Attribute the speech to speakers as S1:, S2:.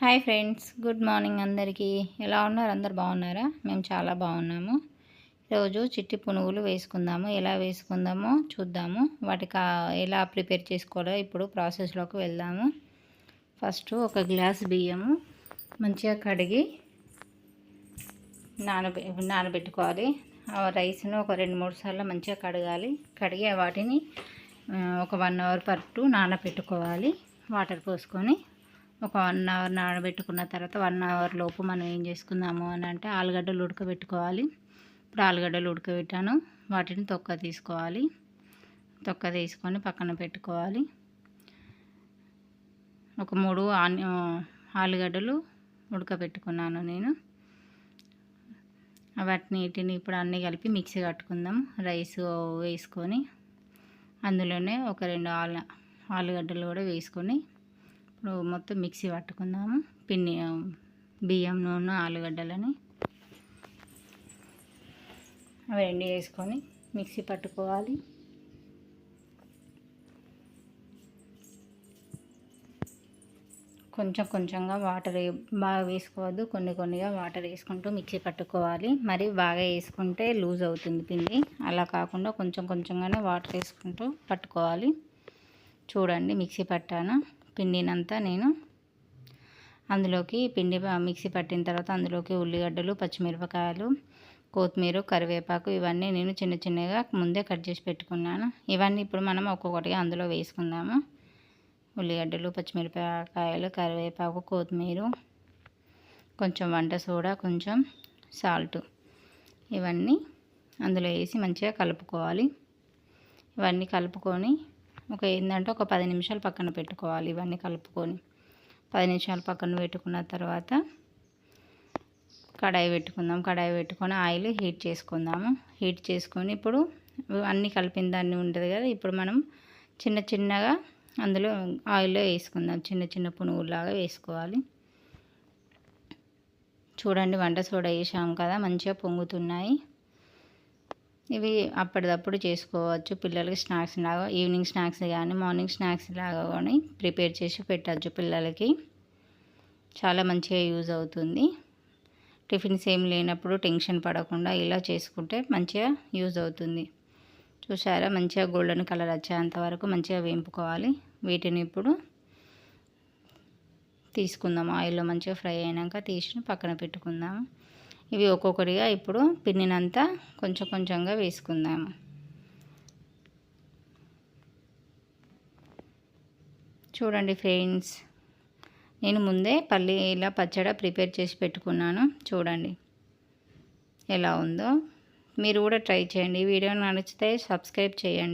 S1: Hi friends good morning అందరికీ. ఎలా ఉన్నారు? అందరు బాగున్నారా? మేము చాలా బాగున్నాము. ఈరోజు చిట్టి పునుగులు వేసుకుందాము. ఎలా వేసుకుందామో చూద్దాము. వాటికి ఎలా ప్రిపేర్ చేసుకోవాలో ఇప్పుడు ప్రాసెస్లోకి వెళ్దాము. ఫస్ట్ ఒక గ్లాస్ బియ్యము మంచిగా కడిగి నానబె నానబెట్టుకోవాలి. ఆ రైస్ను ఒక రెండు మూడు సార్లు మంచిగా కడగాలి. కడిగి వాటిని ఒక వన్ అవర్ పట్టు నానబెట్టుకోవాలి వాటర్ పోసుకొని ఒక వన్ అవర్ నానబెట్టుకున్న తర్వాత వన్ అవర్ లోపు మనం ఏం చేసుకుందాము అని అంటే ఆలుగడ్డలు ఉడకబెట్టుకోవాలి. ఇప్పుడు ఆలుగడ్డలు ఉడకబెట్టాను. వాటిని తొక్క తీసుకోవాలి. తొక్క తీసుకొని పక్కన పెట్టుకోవాలి. ఒక మూడు ఆలుగడ్డలు ఉడకబెట్టుకున్నాను నేను. వాటిని వీటిని ఇప్పుడు అన్నీ కలిపి మిక్సీ కట్టుకుందాం. రైస్ వేసుకొని అందులోనే ఒక రెండు ఆలు ఆలుగడ్డలు కూడా వేసుకొని ఇప్పుడు మొత్తం మిక్సీ పట్టుకుందాము. పిన్ని బియ్యం నూనె ఆలుగడ్డలని అవి ఎండి వేసుకొని మిక్సీ పట్టుకోవాలి. కొంచెం కొంచెంగా వాటర్ బాగా వేసుకోవద్దు. కొన్ని కొన్నిగా వాటర్ వేసుకుంటూ మిక్సీ పట్టుకోవాలి. మరి బాగా వేసుకుంటే లూజ్ అవుతుంది పిండి. అలా కాకుండా కొంచెం కొంచెంగానే వాటర్ వేసుకుంటూ పట్టుకోవాలి. చూడండి మిక్సీ పట్టాను? పిండినంతా నేను అందులోకి పిండి మిక్సీ పట్టిన తర్వాత అందులోకి ఉల్లిగడ్డలు పచ్చిమిరపకాయలు కొత్తిమీర కరివేపాకు ఇవన్నీ నేను చిన్న చిన్నగా ముందే కట్ చేసి పెట్టుకున్నాను. ఇవన్నీ ఇప్పుడు మనం ఒక్కొక్కటిగా అందులో వేసుకుందాము. ఉల్లిగడ్డలు పచ్చిమిరపకాయలు కరివేపాకు కొత్తిమీర కొంచెం వంట సోడా కొంచెం సాల్ట్ ఇవన్నీ అందులో వేసి మంచిగా కలుపుకోవాలి. ఇవన్నీ కలుపుకొని ఒక ఏంటంటే ఒక పది నిమిషాలు పక్కన పెట్టుకోవాలి ఇవన్నీ కలుపుకొని. పది నిమిషాలు పక్కన పెట్టుకున్న తర్వాత కడాయి పెట్టుకుందాం. కడాయి పెట్టుకొని ఆయిల్ హీట్ చేసుకుందాము. హీట్ చేసుకొని ఇప్పుడు అన్నీ కలిపిన దాన్ని ఉంటుంది కదా ఇప్పుడు మనం చిన్న చిన్నగా అందులో ఆయిల్లో వేసుకుందాం. చిన్న చిన్న పునుగులాగా వేసుకోవాలి. చూడండి వంట సోడా వేసాము కదా మంచిగా పొంగుతున్నాయి. ఇవి అప్పటిదప్పుడు చేసుకోవచ్చు. పిల్లలకి స్నాక్స్ లాగా ఈవినింగ్ స్నాక్స్ కానీ మార్నింగ్ స్నాక్స్ లాగా కానీ ప్రిపేర్ చేసి పెట్టచ్చు పిల్లలకి. చాలా మంచిగా యూజ్ అవుతుంది. టిఫిన్స్ ఏం లేనప్పుడు టెన్షన్ పడకుండా ఇలా చేసుకుంటే మంచిగా యూజ్ అవుతుంది. చూసారా మంచిగా గోల్డెన్ కలర్ వచ్చేంత వరకు మంచిగా వేంపుకోవాలి. వీటిని ఇప్పుడు తీసుకుందాం. ఆయిల్లో మంచిగా ఫ్రై అయినాక తీసి పక్కన పెట్టుకుందాము ఇవి ఒక్కొక్కటిగా ఇప్పుడు పిన్నినంతా కొంచెం కొంచెంగా వేసుకుందాము. చూడండి ఫ్రెండ్స్ నేను ముందే పల్లి ఇలా పచ్చడి ప్రిపేర్ చేసి పెట్టుకున్నాను. చూడండి ఎలా ఉందో. మీరు కూడా ట్రై చేయండి. వీడియో నచ్చితే సబ్స్క్రైబ్ చేయండి.